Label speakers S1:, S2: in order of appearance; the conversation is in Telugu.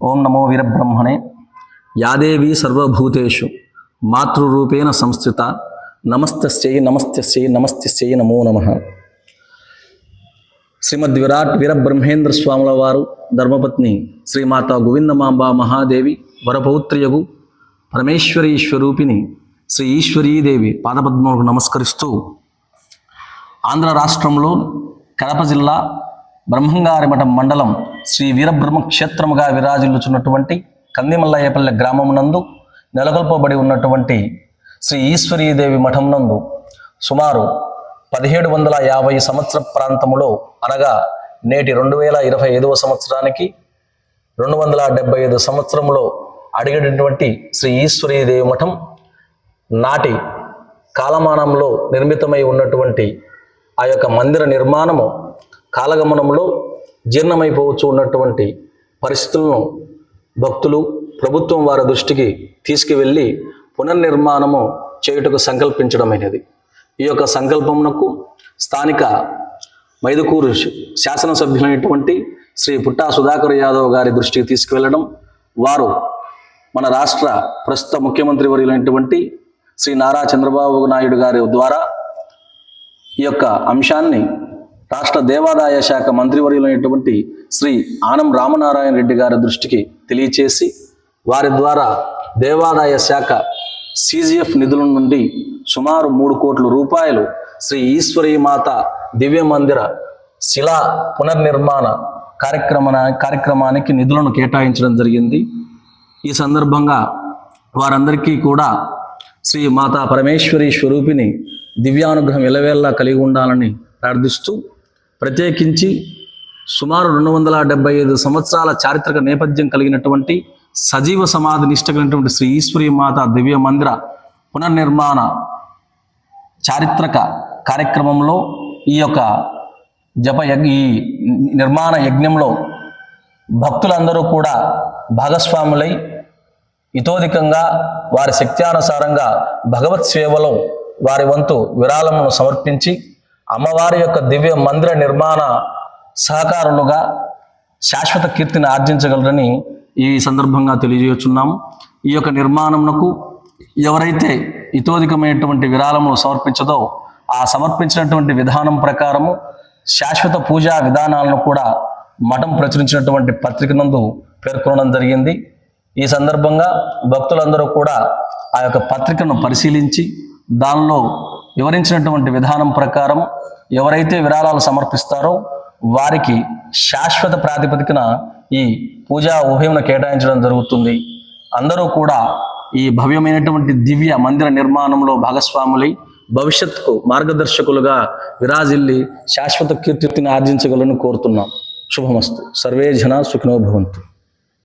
S1: ఓం నమో వీరబ్రహ్మణే. యాదేవి సర్వభూతేషు మాతృరూపేణ సంస్థిత నమస్తస్యై నమస్తస్యై నమస్తస్యై నమో నమ. శ్రీమద్ విరాట్ వీరబ్రహ్మేంద్ర స్వాముల వారు ధర్మపత్ని శ్రీమాత గోవిందమాంబ మహాదేవి వరపౌత్రియగు పరమేశ్వరీ స్వరూపిణి శ్రీ ఈశ్వరీదేవి పాదపద్మములకు నమస్కరిస్తూ ఆంధ్ర రాష్ట్రంలో కడప జిల్లా బ్రహ్మంగారిమఠం మండలం శ్రీ వీరబ్రహ్మ క్షేత్రముగా విరాజిల్లుచున్నటువంటి కందిమల్లయ్యపల్లె గ్రామమునందు నెలకొల్పబడి ఉన్నటువంటి శ్రీ ఈశ్వరీదేవి మఠం నందు సుమారు పదిహేడు వందల యాభై సంవత్సర ప్రాంతములో అనగా నేటి రెండు వేల ఇరవై ఐదవ సంవత్సరానికి రెండు వందల డెబ్బై ఐదు సంవత్సరంలో అడిగినటువంటి శ్రీ ఈశ్వరీదేవి మఠం నాటి కాలమానంలో నిర్మితమై ఉన్నటువంటి ఆ యొక్క మందిర నిర్మాణము కాలగమనంలో జీర్ణమైపోవచ్చు ఉన్నటువంటి పరిస్థితులను భక్తులు ప్రభుత్వం వారి దృష్టికి తీసుకువెళ్ళి పునర్నిర్మాణము చేయుటకు సంకల్పించడమైనది. ఈ యొక్క సంకల్పమునకు స్థానిక మైదుకూరు శాసనసభ్యులైనటువంటి శ్రీ పుట్టా సుధాకర్ యాదవ్ గారి దృష్టికి తీసుకువెళ్ళడం వారు మన రాష్ట్ర ప్రస్తుత ముఖ్యమంత్రి వర్యులైనటువంటి శ్రీ నారా చంద్రబాబు నాయుడు గారి ద్వారా ఈ యొక్క అంశాన్ని రాష్ట్ర దేవాదాయ శాఖ మంత్రివర్యులైనటువంటి శ్రీ ఆనం రామనారాయణ రెడ్డి గారి దృష్టికి తెలియచేసి వారి ద్వారా దేవాదాయ శాఖ సీజీఎఫ్ నిధుల నుండి సుమారు మూడు కోట్ల రూపాయలు శ్రీ ఈశ్వరీ మాత దివ్య మందిర శిలా పునర్నిర్మాణ కార్యక్రమ కార్యక్రమానికి నిధులను కేటాయించడం జరిగింది. ఈ సందర్భంగా వారందరికీ కూడా శ్రీ మాతా పరమేశ్వరి స్వరూపిణి దివ్యానుగ్రహం ఎలవేళ్ళ కలిగి ఉండాలని ప్రార్థిస్తూ ప్రత్యేకించి సుమారు రెండు వందల డెబ్బై ఐదు సంవత్సరాల చారిత్రక నేపథ్యం కలిగినటువంటి సజీవ సమాధి నిష్ట కలిగినటువంటి శ్రీ ఈశ్వరి మాత దివ్య మందిర పునర్నిర్మాణ చారిత్రక కార్యక్రమంలో ఈ యొక్క జప యజ్ఞ ఈ నిర్మాణ యజ్ఞంలో భక్తులందరూ కూడా భాగస్వాములై ఇతోధికంగా వారి శక్త్యానుసారంగా భగవత్ సేవలో వారి వంతు విరాళమును సమర్పించి అమ్మవారి యొక్క దివ్య మందిర నిర్మాణ సహకారులుగా శాశ్వత కీర్తిని ఆర్జించగలరని ఈ సందర్భంగా తెలియజేస్తున్నాము ఈ యొక్క నిర్మాణంకు ఎవరైతే ఇతోధికమైనటువంటి విరాళము సమర్పించదో ఆ సమర్పించినటువంటి విధానం ప్రకారము శాశ్వత పూజా విధానాలను కూడా మఠం ప్రచురించినటువంటి పత్రిక నందు పేర్కొనడం జరిగింది. ఈ సందర్భంగా భక్తులందరూ కూడా ఆ యొక్క పత్రికను పరిశీలించి దానిలో వివరించినటువంటి విధానం ప్రకారం ఎవరైతే విరాళాలు సమర్పిస్తారో వారికి శాశ్వత ప్రాతిపదికన ఈ పూజా ఉభయమును కేటాయించడం జరుగుతుంది. అందరూ కూడా ఈ భవ్యమైనటువంటి దివ్య మందిర నిర్మాణంలో భాగస్వాములై భవిష్యత్తుకు మార్గదర్శకులుగా విరాజిల్లి శాశ్వత కీర్తిని ఆర్జించగలను కోరుతున్నాం. శుభమస్తు. సర్వే జన సుఖినో భవంతు.